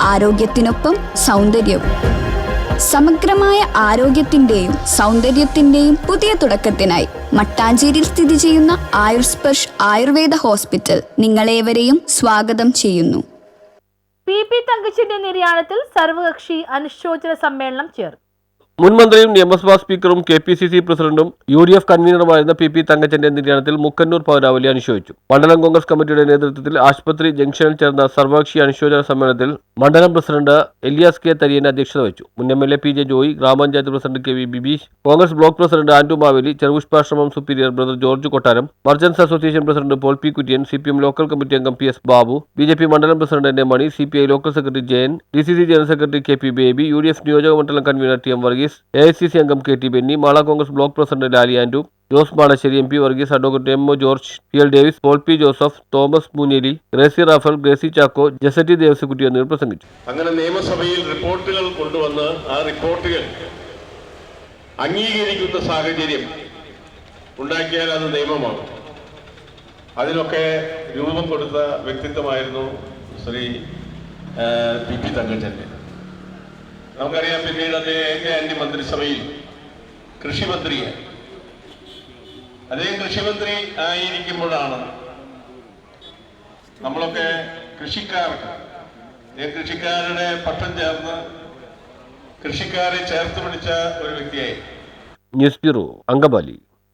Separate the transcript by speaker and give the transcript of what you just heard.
Speaker 1: ആരോഗ്യത്തിനൊപ്പം സൗന്ദര്യവും. സമഗ്രമായ ആരോഗ്യത്തിന്റെയും സൗന്ദര്യത്തിന്റെയും പുതിയ തുടക്കത്തിനായി മട്ടാഞ്ചേരിയിൽ സ്ഥിതി ചെയ്യുന്ന ആയുർസ്പർഷ് ആയുർവേദ ഹോസ്പിറ്റൽ നിങ്ങളേവരെയും സ്വാഗതം ചെയ്യുന്നു.
Speaker 2: പി പി തങ്കച്ചിന്റെ നിര്യാണത്തിൽ സർവകക്ഷി അനുശോചന സമ്മേളനം ചേർന്നു.
Speaker 3: മുൻ മന്ത്രിയും നിയമസഭാ സ്പീക്കറും കെ പി സി സി പ്രസിഡന്റും യു ഡി എഫ് കൺവീനറുമായിരുന്ന പി പി തങ്കച്ചന്റെ നിര്യാണത്തിൽ മുക്കന്നൂർ പൗരാവലി അനുശോചിച്ചു. മണ്ഡലം കോൺഗ്രസ് കമ്മിറ്റിയുടെ നേതൃത്വത്തിൽ ആശുപത്രി ജംഗ്ഷനിൽ ചേർന്ന സർവകക്ഷി അനുശോചന സമ്മേളനത്തിൽ മണ്ഡലം പ്രസിഡന്റ് എലിയാസ് കെ തരിയൻ അധ്യക്ഷത വഹിച്ചു. മുൻ M L A P J Joy grama panchayat president K V Bibeesh Congress block president Antu Maveli Cherupushpashramam superior brother George Kottaram merchants association president Paul P Kurian C P M local committee അംഗം P S Babu B J P മണ്ഡലം president N A Mani C P I local secretary Jayan D C C general secretary K P Baby U D F നിയോജക മണ്ഡലം convener T M Varghese A I C C അംഗം K T Benny Mala Congress block president Lali Andu Jose Madassery M P Varghese advocate M O George P L Davis Paul P Joseph Thomas Muneli Gracy Raphael Gracy Chacko ജസറ്റി Devassykutty എന്നിവർ പ്രസംഗിച്ചു.
Speaker 4: അങ്ങനെ നിയമസഭയിൽ റിപ്പോർട്ടുകൾ കൊണ്ടുവന്ന് ആ റിപ്പോർട്ടുകൾ അംഗീകരിക്കുന്ന സാഹചര്യം ഉണ്ടാക്കിയാൽ അത് നിയമമാണ്. അതിനൊക്കെ രൂപം കൊടുത്ത വ്യക്തിത്വമായിരുന്നു ശ്രീ പി പി തങ്കച്ചന്റെ നമുക്കറിയാം പിന്നീട് അദ്ദേഹം എ കെ ആന്റണി മന്ത്രിസഭയിൽ കൃഷിമന്ത്രിയെ അദ്ദേഹം കൃഷിമന്ത്രി ആയിരിക്കുമ്പോഴാണ് നമ്മളൊക്കെ കൃഷിക്കാർക്ക് കൃഷിക്കാരുടെ പട്ടം ചേർന്ന് കൃഷിക്കാരെ ചേർത്ത് പിടിച്ച ഒരു വ്യക്തിയായി.
Speaker 3: News bureau Angamaly.